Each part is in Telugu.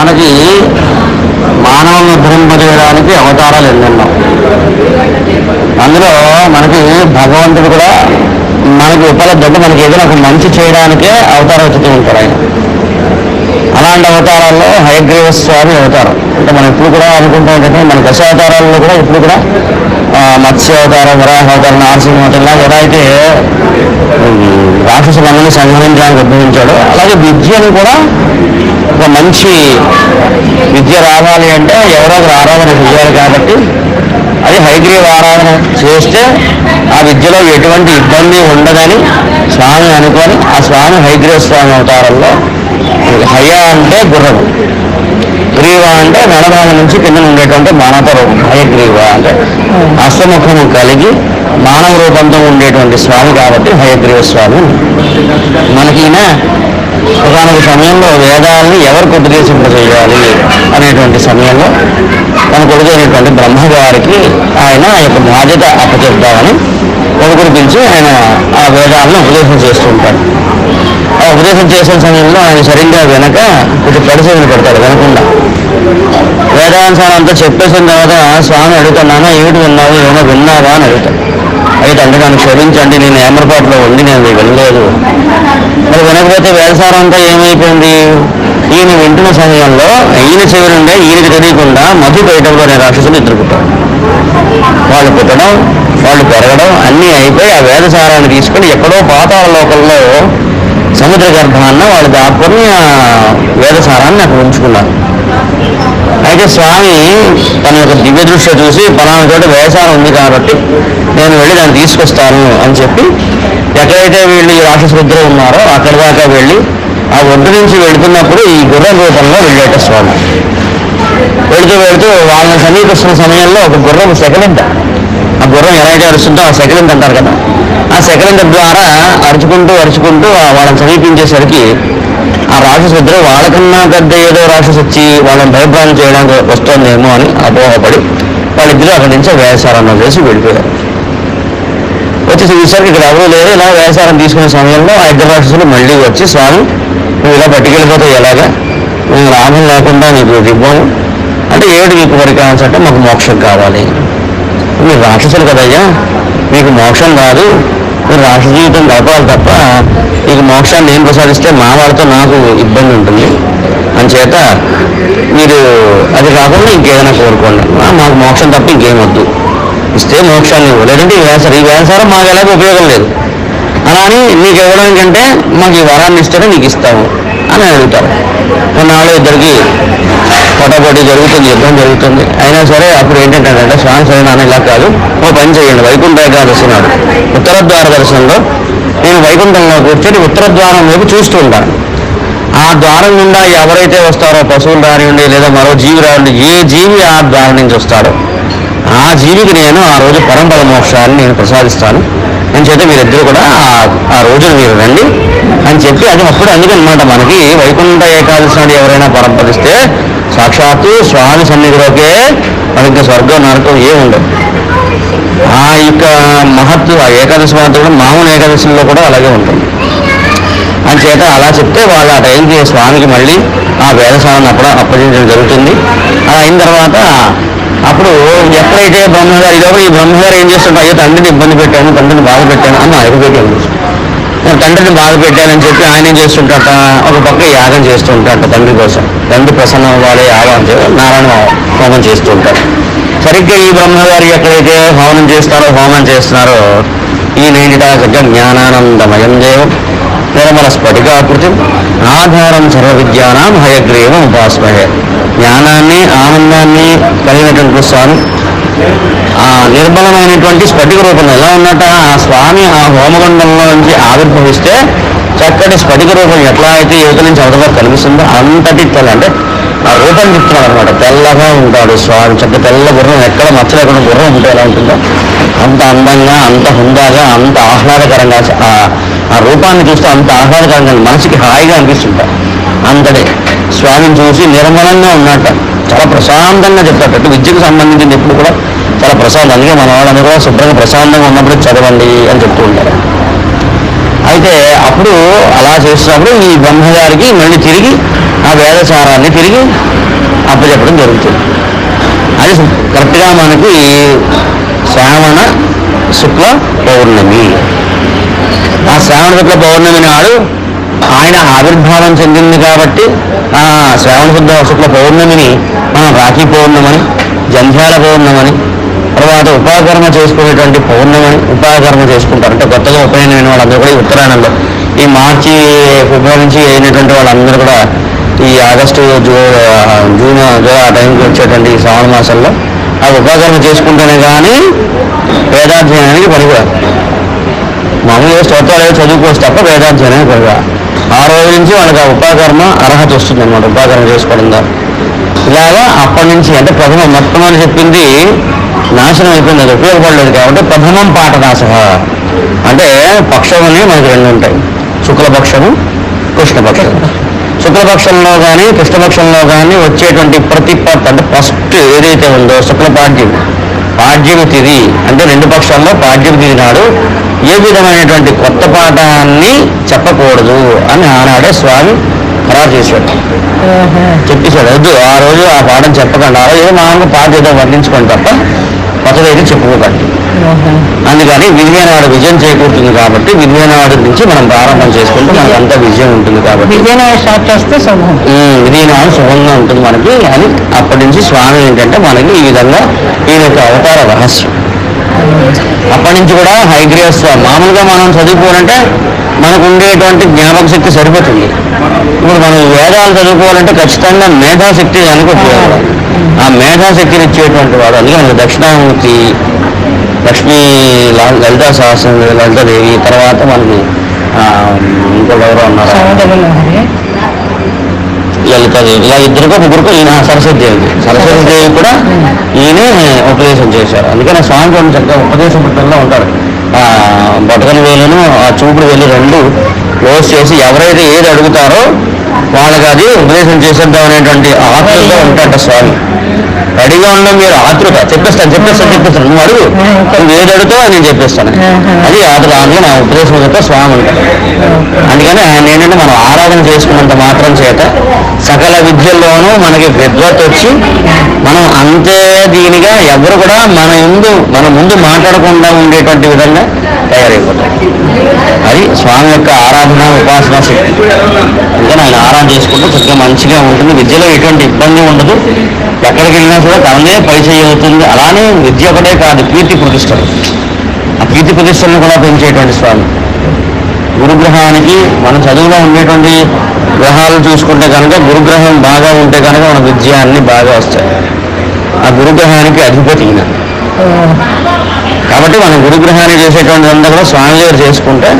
మనకి మానవులను ఉద్ధరింపజేయడానికి అవతారాలు ఎన్నెన్నో అందులో మనకి భగవంతుడు కూడా మనకి ఉపలబ్ధంగా మనకి ఏదైనా ఒక మంచి చేయడానికే అవతారం వచ్చుతూ ఉంటారు ఆయన. అలాంటి అవతారాల్లో హయగ్రీవ స్వామి అవతారం. అంటే మనం ఇప్పుడు కూడా అనుకుంటాం ఏంటంటే మన దశ అవతారాల్లో కూడా ఇప్పుడు కూడా మత్స్యావతారం మత్స్య అవతారం వరాహ ఇలా ఎలా అయితే రాక్షసులందరినీ సంహరించడానికి ఉద్భవించాడు అలాగే విద్యను కూడా ఒక మంచి విద్య రావాలి అంటే ఎవరో ఒకరు ఆరాధన చేయాలి కాబట్టి అది హైగ్రీవ్ ఆరాధన చేస్తే ఆ విద్యలో ఎటువంటి ఇబ్బంది ఉండదని స్వామి అనుకొని ఆ స్వామి హైగ్రీవ స్వామి అవతారంలో హయ అంటే గుర్రం. గ్రీవ అంటే నడభాగం నుంచి కింద ఉండేటువంటి మానవ రూపం. హయగ్రీవ అంటే అష్టముఖము కలిగి మానవ రూపంతో ఉండేటువంటి స్వామి కాబట్టి హయగ్రీవ స్వామి మనకి ఈయన ఒకనొక సమయంలో వేదాలని ఎవరు ఉపదేశింపజేయాలి అనేటువంటి సమయంలో తన కొడుకైనటువంటి బ్రహ్మగారికి ఆయన ఆ యొక్క బాధ్యత అప్పచెప్తామని కొడుకుని పిలిచి ఆయన ఆ వేదాలను ఉపదేశం చేస్తుంటాడు ఉపదేశం చేసిన సమయంలో ఆయన సరిగ్గా వెనక ఇటు పరిశీలన పెడతాడు వినకుండా. వేదాంశాలు అంతా చెప్పేసిన తర్వాత స్వామి అడుగుతున్నానా ఏమిటి విన్నావు? ఏమైనా విన్నావా? అని అడుగుతాడు. అయితే అంటే నన్ను క్షమించండి నేను ఏమరపాటులో ఉండి నేను వినలేదు. మరి వినకపోతే వేదసారం అంతా ఏమైపోయింది? ఈయన వింటున్న సమయంలో ఈయన చెవి నుండే ఈయనకి తెలియకుండా మధు బయటంలో నేను రాక్షసులు ఇద్దరు వాళ్ళు పుట్టడం వాళ్ళు పెరగడం అన్నీ అయిపోయి ఆ వేదసారాన్ని తీసుకొని ఎక్కడో పాతాల లోకల్లో సముద్ర గర్భాన్న వాళ్ళు దాపుకొని ఆ వేదసారాన్ని అక్కడ ఉంచుకున్నారు. అయితే స్వామి తన యొక్క దివ్య దృష్టి చూసి పలానా చోట వేసారం ఉంది కాబట్టి నేను వెళ్ళి దాన్ని తీసుకొస్తాను అని చెప్పి ఎక్కడైతే వీళ్ళు ఈ రాక్షసులిద్దరూ ఉన్నారో అక్కడి దాకా వెళ్ళి ఆ ఒడ్డు నుంచి వెళుతున్నప్పుడు ఈ గుర్రం రూపంలో వెళ్ళేట స్వామి. వెళుతూ వెళుతూ వాళ్ళని సమీపిస్తున్న సమయంలో ఒక గుర్రం సెకలింట ఆ గుర్రం ఎలా అయితే అరుస్తుందో ఆ సెకలింత అంటారు కదా. ఆ సెకలింత ద్వారా అరుచుకుంటూ అరుచుకుంటూ వాళ్ళని సమీపించేసరికి ఆ రాక్షసుద్ర వాళ్ళకన్నా పెద్ద ఏదో రాక్షసు వచ్చి వాళ్ళని భయభ్రాంతి చేయడానికి వస్తోందేమో అని అపోహపడి వాళ్ళిద్దరూ అక్కడి నుంచి వేసారాన్ని చేసి వెళ్ళిపోయారు. వచ్చి చూసరికి ఇక్కడ ఎవరూ లేరు. ఇలా వేసారం తీసుకునే సమయంలో ఆ ఇద్దరు రాక్షసులు మళ్ళీ వచ్చి స్వామి నువ్వు ఇలా పట్టుకెళ్ళిపోతే ఎలాగా? మేము లాభం లేకుండా నీకు ఇవ్వము అంటే ఏమిటి నీకు వరకు కావాల్సి అంటే మాకు మోక్షం కావాలి. మీరు రాక్షసులు కదయ్యా? మీకు మోక్షం కాదు. మీరు రాక్షస జీవితం గడపాలి తప్ప మీకు మోక్షాన్ని నేను ప్రసాదిస్తే మా వాళ్ళతో నాకు ఇబ్బంది ఉంటుంది. అంచేత మీరు అది కాకుండా ఇంకేదైనా కోరుకోండి. మాకు మోక్షం తప్ప ఇంకేం వద్దు. ఇస్తే మోక్షాన్ని ఇవ్వు. లేదంటే ఈ వేసరం ఈ వేసరం మాకు ఎలాగో ఉపయోగం లేదు. అలా అని నీకు ఇవ్వడానికంటే మాకు ఈ వరాన్ని ఇస్తేనే నీకు ఇస్తాము. అని అడుగుతారు కొన్నాళ్ళు ఇద్దరికి పోటాపోటీ జరుగుతుంది యుద్ధం జరుగుతుంది. అయినా సరే అప్పుడు ఏంటంటే స్వామి సరే ఇలా కాదు. ఓ పని చేయండి వైకుంఠ ఏకాదశి నాడు. ఉత్తర ద్వార దర్శనంలో నేను వైకుంఠంలో కూర్చొని ఉత్తర ద్వారం వైపు చూస్తూ ఉంటాను. ఆ ద్వారం గుండా ఎవరైతే వస్తారో పశువులు రానివ్వండి లేదా మరో జీవి రావండి ఏ జీవి ఆ ద్వారం నుంచి వస్తాడో ఆ జీవికి నేను ఆ రోజు పరంపర మోక్షాన్ని నేను ప్రసాదిస్తాను. చేత మీరిద్దరు కూడా ఆ- రోజు రోజున మీరు రండి అని చెప్పి అది అప్పుడు అందుకనమాట మనకి వైకుంఠ ఏకాదశి నాడు ఎవరైనా పరంపరిస్తే సాక్షాత్తు స్వామి సన్నిధిలోకే మనకి స్వర్గం నరకం ఏ ఉండదు. ఆ యొక్క మహత్వ ఆ ఏకాదశి మహత్వం కూడా మామూలు ఏకాదశిలో కూడా అలాగే ఉంటుంది. అని చేత అలా చెప్తే వాళ్ళు ఆ టైంకి స్వామికి మళ్ళీ ఆ వేదసాలను అప్పుడు అప్పగించడం జరుగుతుంది. అలా అయిన తర్వాత అప్పుడు ఎప్పుడైతే బ్రహ్మగారు ఇదో ఈ బ్రహ్మగారు ఏం చేస్తుంటే అయ్యో తండ్రిని ఇబ్బంది పెట్టాను తండ్రిని బాధ పెట్టాను అని ఆయన నేను తండ్రిని బాధ పెట్టానని చెప్పి ఆయన ఏం చేస్తుంటాట? ఒక పక్క యాగం చేస్తూ ఉంటాట తండ్రి కోసం. తండ్రి ప్రసన్నం అవ్వాలి యాగం చే నారాయణ హోమం చేస్తూ ఉంటారు సరిగ్గా ఈ బ్రహ్మగారు ఎక్కడైతే హోమం చేస్తారో హోమం చేస్తున్నారో ఈ నేటి జ్ఞానానందమయం దేవం నిర్మల స్ఫటికాకృతి ఆధారం సర్వ విద్యానాం హయగ్రీవం ఉపాస్మహే జ్ఞానాన్ని ఆనందాన్ని కలిగినటువంటి స్వామి। ఆ నిర్మలమైనటువంటి స్ఫటిక రూపంలో ఎలా ఉన్నట్ట ఆ స్వామి ఆ హోమగుండంలో నుంచి ఆవిర్భవిస్తే చక్కటి స్ఫటిక రూపం ఎట్లా అయితే యువత నుంచి అవతల కనిపిస్తుందో అంతటి తెల్ల అంటే ఆ రూపం చెప్తున్నాడు అనమాట తెల్లగా ఉంటాడు స్వామి. చక్క తెల్ల గుర్రం ఎక్కడ మచ్చ లేకుండా గుర్రం ఉంటే ఎలా ఉంటుందో? అంత అందంగా అంత హుందాగా అంత ఆహ్లాదకరంగా ఆ రూపాన్ని చూస్తే అంత ఆహ్లాదకరంగా మనసుకి హాయిగా అనిపిస్తుంటారు అంతటి స్వామిని చూసి నిర్మలంగా ఉన్నట్ట చాలా ప్రశాంతంగా చెప్తాడు. విద్యకు సంబంధించింది ఎప్పుడు కూడా చాలా ప్రశాంతం. అందుకే మన వాళ్ళని కూడా శుభ్రంగా ప్రశాంతంగా ఉన్నప్పుడు చదవండి అని చెప్తూ ఉంటారు. అయితే అప్పుడు అలా చేస్తున్నప్పుడు ఈ బ్రహ్మగారికి మళ్ళీ తిరిగి ఆ వేదసారాన్ని తిరిగి అప్పచెప్పడం జరుగుతుంది. అది కరెక్ట్గా మనకి శ్రావణ శుక్ల పౌర్ణమి ఆ శ్రావణ శుక్ల పౌర్ణమి నాడు ఆయన ఆవిర్భావం చెందింది కాబట్టి ఆ శ్రావణ శుద్ధ శుక్ల పౌర్ణమిని మనం రాఖీ పౌర్ణమని జంధ్యాల పౌర్ణమని తర్వాత ఉపాకర్మ చేసుకునేటువంటి పౌర్ణమని ఉపాకర్మ చేసుకుంటారు. అంటే కొత్తగా ఉపనయనం అయిన వాళ్ళందరూ కూడా ఈ ఉత్తరాయణంలో. ఈ మార్చి ఫిబ్రవరి నుంచి అయినటువంటి వాళ్ళందరూ కూడా ఈ ఆగస్టు జూ జూన్ జూలై ఆ టైంకి వచ్చేటువంటి శ్రావణ మాసంలో ఆ ఉపాకర్మ చేసుకుంటేనే కానీ వేదాధ్యయనానికి పనికిరాదు మామూలుగా స్తోత్రాలు ఏవో చదువుకోవచ్చు తప్ప వేదాధ్యయనం కదా ఆ రోజు నుంచి వాళ్ళకి ఆ ఉపాకర్మ అర్హత వస్తుంది అనమాట ఉపాకర్మ చేసుకోవడం ద్వారా ఇలాగా అప్పటి నుంచి అంటే ప్రథమ మొట్టమొదటి చెప్పింది నాశనం అయిపోయింది అది ఉపయోగపడలేదు కాబట్టి ప్రథమం పాట నాశ అంటే పక్షముని మనకు రెండు ఉంటాయి శుక్లపక్షము కృష్ణపక్షము. శుక్లపక్షంలో కానీ కృష్ణపక్షంలో కానీ వచ్చేటువంటి ప్రతి అంటే ఫస్ట్ ఏదైతే ఉందో శుక్ల పాడ్యము తిది అంటే రెండు పక్షాల్లో పాడ్యమి తిది నాడు ఏ విధమైనటువంటి కొత్త పాఠాన్ని చెప్పకూడదు అని ఆనాడే స్వామి ఖరారు చేశాడు. చెప్పేశాడు. వద్దు ఆ రోజు ఆ పాఠం చెప్పకండి ఆ రోజు ఏదో మామూలుగా పాట ఏదో వర్ణించుకోండి తప్ప కొత్తదైతే చెప్పుకోకండి. అందుకని విజయనాడు విజయం చేకూరుతుంది కాబట్టి విజయనాడు నుంచి మనం ప్రారంభం చేసుకుంటే మనకు అంత విజయం ఉంటుంది కాబట్టి. విజయనగరం స్టార్ట్ చేస్తే శుభం విజయనాడు శుభంగా ఉంటుంది మనకి అని అప్పటి నుంచి స్వామి ఏంటంటే మనకి ఈ విధంగా ఈయన యొక్క అవతార రహస్యం. అప్పటి నుంచి కూడా హైగ్రీవ స్వామి మామూలుగా మనం చదువుకోవాలంటే మనకు ఉండేటువంటి జ్ఞాపక శక్తి సరిపోతుంది. ఇప్పుడు మనం వేదాలు చదువుకోవాలంటే ఖచ్చితంగా మేధాశక్తి ఉపయోగపడాలి. ఆ మేధాశక్తిని ఇచ్చేటువంటి వాడు అందుకే మనకి దక్షిణామూర్తి లక్ష్మీ లలితా సహస్రం లలితాదేవి తర్వాత మనకి ఎవరో ఉన్నారు. లలితాదేవి ఇలా ఇద్దరికో ముగ్గురుకో ఈయన సరస్వతి దేవి. సరస్వతి దేవి కూడా ఉపదేశం చేశారు. అందుకని స్వామి కొన్ని చక్కగా ఉపదేశ ఉంటారు ఆ బొటకని వేలును ఆ చూపుడు వేలు రెండు క్లోజ్ చేసి ఎవరైతే ఏది అడుగుతారో వాళ్ళకి అది ఉపదేశం చేసేద్దాం అనేటువంటి ఆత్మతో ఉంటాట స్వామి. రెడీగా ఉండడం మీరు ఆతృత చెప్పేస్తాను చెప్పేస్తాను చెప్పేస్తాను. నువ్వు అడుగు. నువ్వు ఏది అడుగుతావో నేను చెప్పేస్తాను. అది ఆతృత అందుకే నా ఉపదేశం యొక్క స్వామి ఉంటాడు అందుకని ఆయన ఏంటంటే మనం ఆరాధన చేసుకున్నంత మాత్రం చేత సకల విద్యల్లోనూ మనకి విద్వత్ వచ్చి మనం అంతే దీనిగా ఎవరు కూడా మన ముందు మన ముందు మాట్లాడకుండా ఉండేటువంటి విధంగా తయారైపోతారు అది స్వామి యొక్క ఆరాధన ఉపాసన శక్తి. అందుకని ఆయన ఆరాధన చేసుకుంటే చక్కగా మంచిగా ఉంటుంది. విద్యలో ఎటువంటి ఇబ్బంది ఉండదు. ఎక్కడికి వెళ్ళినా కూడా తనదే పరిచయం అవుతుంది. అలానే విద్య ఒకటే కాదు కీర్తి ప్రతిష్టలు. ఆ కీర్తి ప్రతిష్టలను కూడా పెంచేటువంటి స్వామి. గురుగ్రహానికి మన చదువులో ఉండేటువంటి గ్రహాలు చూసుకుంటే కనుక గురుగ్రహం బాగా ఉంటే కనుక మన విద్య అన్ని బాగా వస్తాయి. ఆ గురుగ్రహానికి అధిపతి ఈయన. కాబట్టి మనం గురుగ్రహాన్ని చేసేటువంటి అంతా కూడా స్వామి గారు చేసుకుంటే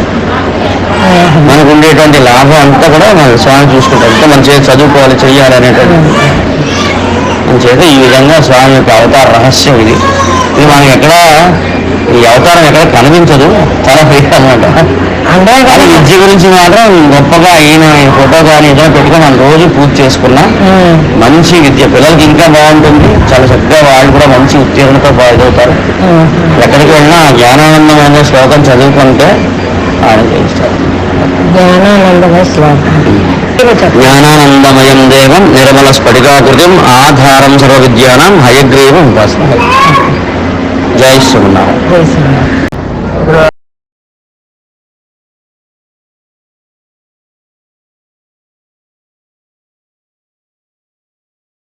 మనకు ఉండేటువంటి లాభం అంతా కూడా మన స్వామి చూసుకుంటాం ఇంకా మనం చదువుకోవాలి చెయ్యాలి అనేటువంటి చేత ఈ విధంగా స్వామి యొక్క అవతార రహస్యం ఇది. ఇది మనం ఎక్కడ ఈ అవతారం ఎక్కడ కనిపించదు చాలా అన్నమాట అందరూ కానీ విద్య గురించి మాత్రం గొప్పగా ఈయన ఫోటో కానీ ఏదైనా పెట్టుకొని మనం రోజు పూజ చేసుకున్నా మంచి విద్య. పిల్లలకి ఇంకా బాగుంటుంది. చాలా చక్కగా వాళ్ళు కూడా మంచి ఉత్తీర్ణతో బాగుతారు ఎక్కడికి వెళ్ళినా ఆ జ్ఞానానందం అనే శ్లోకం చదువుకుంటే ఆయన చేస్తారు జ్ఞానానందమయ శ్లోకం. చెప్పండి జ్ఞానానందమయం దేవం నిర్మల స్ఫటికాకృతిం ఆధారం సర్వ విద్యానం హయగ్రీవం ఉపాసన జై శ్రీమన్నారాయణ.